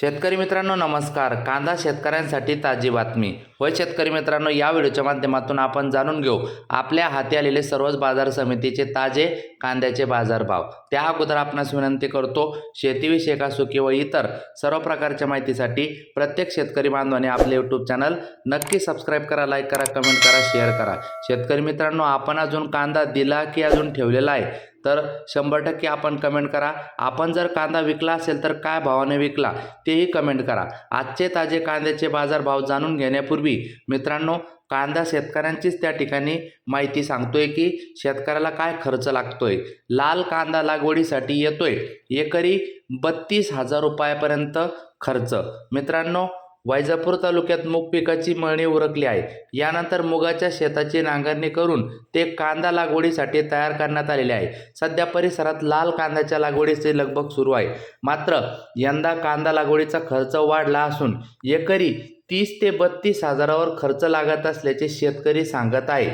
शेतकरी मित्रांनो नमस्कार. कांदा शेतकऱ्यांसाठी ताजी बातमी. होय शेतकरी मित्रांनो या व्हिडिओच्या माध्यमातून आपण जाणून घेऊ. आपल्या हाती आलेले सर्वच बाजार समितीचे ताजे कांद्याचे बाजारभाव. त्या अगोदर आपणास विनंती करतो शेतीविषयक असो किंवा इतर सर्व प्रकारच्या माहितीसाठी प्रत्येक शेतकरी बांधवाने आपले यूट्यूब चॅनल नक्की सबस्क्राईब करा लाईक करा कमेंट करा शेअर करा. शेतकरी मित्रांनो आपण अजून कांदा दिला की अजून ठेवलेला आहे? तर शंभर टक्के आपण कमेंट करा. आपण जर कांदा विकला असेल तर काय भावाने विकला तेही कमेंट करा. आजचे ताजे कांद्याचे बाजारभाव जाणून घेण्यापूर्वी मित्रांनो कांदा शेतकऱ्यांचीच त्या ठिकाणी माहिती सांगतोय की शेतकऱ्याला काय खर्च लागतोय. लाल कांदा लागवडीसाठी येतोय एकरी बत्तीस हजार रुपयापर्यंत खर्च. मित्रांनो वैजापूर तालुक्यात मूग पिकाची मळणी उरकली आहे. यानंतर मुगाच्या शेताची नांगरणी करून ते कांदा लागवडीसाठी तयार करण्यात आलेले आहे. सध्या परिसरात लाल कांद्याच्या लागवडीचे लगबग सुरू आहे. मात्र यंदा कांदा लागवडीचा खर्च वाढला असून एकरी तीस ते बत्तीस हजारावर खर्च लागत असल्याचे शेतकरी सांगत आहे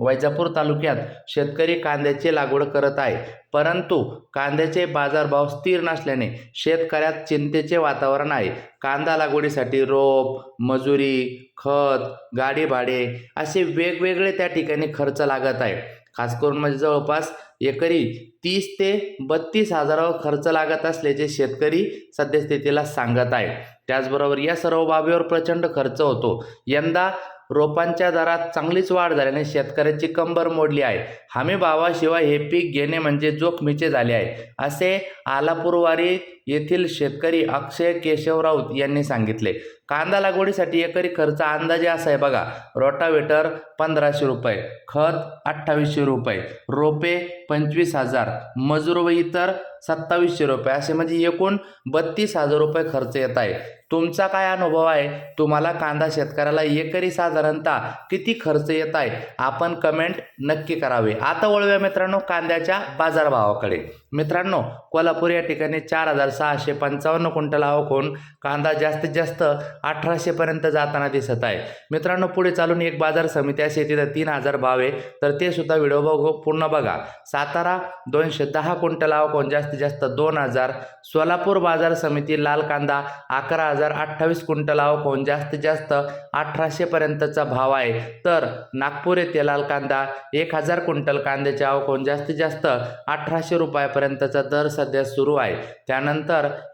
वैजापूर तालुक्यात शेतकरी कांद्याची लागवड करत आहे. परंतु कांद्याचे बाजारभाव स्थिर नसल्याने शेतकऱ्यात चिंतेचे वातावरण आहे. कांदा लागवडीसाठी रोप मजुरी खत गाडी भाडे असे वेगवेगळे त्या ठिकाणी खर्च लागत आहे. खास करून म्हणजे जवळपास एकरी तीस ते बत्तीस हजारावर खर्च लागत असल्याचे शेतकरी सद्यस्थितीला सांगत आहे त्याचबरोबर या सर्व बाबीवर प्रचंड खर्च होतो. यंदा रोपांच्या दरात चांगलीच वाढ झाल्याने शेतकऱ्याची कंबर मोडली आहे. हमी भावाशिवाय हे पीक घेणे म्हणजे जोखमीचे झाले आहे. असे आलापूरवारी येथील शेतकरी अक्षय केशव राऊत यांनी सांगितले. कांदा लागवडीसाठी एकरी खर्च अंदाजे असा आहे बघा. रोटावेटर पंधराशे रुपये खत अठ्ठावीसशे रुपये रोपे पंचवीस हजार मजूर व इतर सत्तावीसशे रुपये. असे म्हणजे एकूण बत्तीस हजार रुपये खर्च येत आहे. तुमचा काय अनुभव आहे? तुम्हाला कांदा शेतकऱ्याला एकरी साधारणतः किती खर्च येत आहे? आपण कमेंट नक्की करावे. आता वळूया मित्रांनो कांद्याच्या बाजारभावाकडे. मित्रांनो कोल्हापूर या ठिकाणी चार हजार सहाशे पंचावन्न क्विंटल आवक होऊन कांदा जास्तीत जास्त अठराशेपर्यंत जाताना दिसत आहे. मित्रांनो पुढे चालून एक बाजार समिती अशी तिथं तीन हजार भाव आहे. तर ते सुद्धा व्हिडिओ बघू पूर्ण बघा. सातारा दोनशे दहा क्विंटल आवक होऊन जास्तीत जास्त दोन हजार. सोलापूर बाजार समिती लाल कांदा अकरा हजार अठ्ठावीस क्विंटल आवक होऊन जास्तीत जास्त अठराशेपर्यंतचा भाव आहे. तर नागपूर येथे लाल कांदा एक हजार क्विंटल कांद्याची आवक होऊन जास्तीत जास्त अठराशे रुपयापर्यंतचा दर सध्या सुरू आहे. त्यानंतर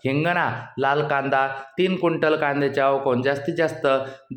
हिंगणा लाल कांदा तीन क्विंटल कांद्याचे आवक जास्तीत जास्त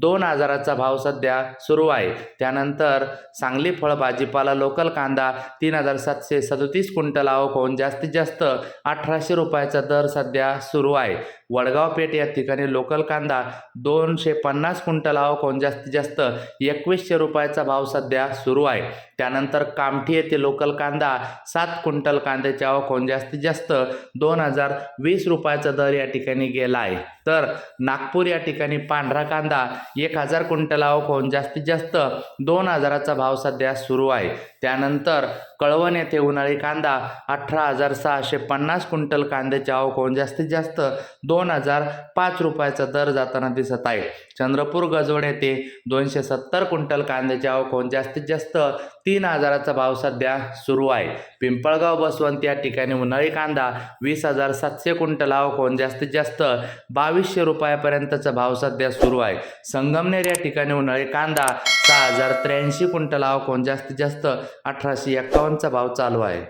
दोन हजाराचा भाव सध्या सुरू आहे. त्यानंतर सांगली फळ भाजीपाला लोकल कांदा तीन हजार सातशे सदोतीस क्विंटल आवक जास्तीत जास्त अठराशे रुपयाचा दर सध्या सुरू आहे. वडगाव पेठ या ठिकाणी लोकल कांदा दोनशे पन्नास क्विंटल आवक जास्तीत जास्त एकवीसशे रुपयाचा भाव सध्या सुरू आहे. त्यानंतर कामठी येथे लोकल कांदा सात क्विंटल कांद्याची आवक होऊन जास्तीत जास्त दोन हजार वीस रुपयाचा दर या ठिकाणी गेला आहे. तर नागपूर या ठिकाणी पांढरा कांदा एक हजार क्विंटलावर होऊन जास्तीत जास्त दोन हजाराचा भाव सध्या सुरू आहे. त्यानंतर कळवण येथे उन्हाळी कांदा अठरा हजार सहाशे पन्नास क्विंटल कांद्याची आवक होऊन जास्तीत जास्त दोन हजार पाच रुपयाचा दर जाताना दिसत आहे. चंद्रपूर गजवड येथे दोनशे सत्तर क्विंटल कांद्याची आवक होऊन जास्तीत जास्त तीन हजाराचा भाव सध्या सुरू आहे. पिंपळगाव बसवंत या ठिकाणी उन्हाळी कांदा वीस हजार सातशे क्विंटल आवक होऊन जास्तीत जास्त बावीसशे रुपयापर्यंतचा भाव सध्या सुरू आहे. संगमनेर या ठिकाणी उन्हाळी कांदा सहा हजार त्र्याऐंशी क्विंटल आवक जास्तीत जास्त अठराशे एक्कावन्नचा भाव चालू आहे.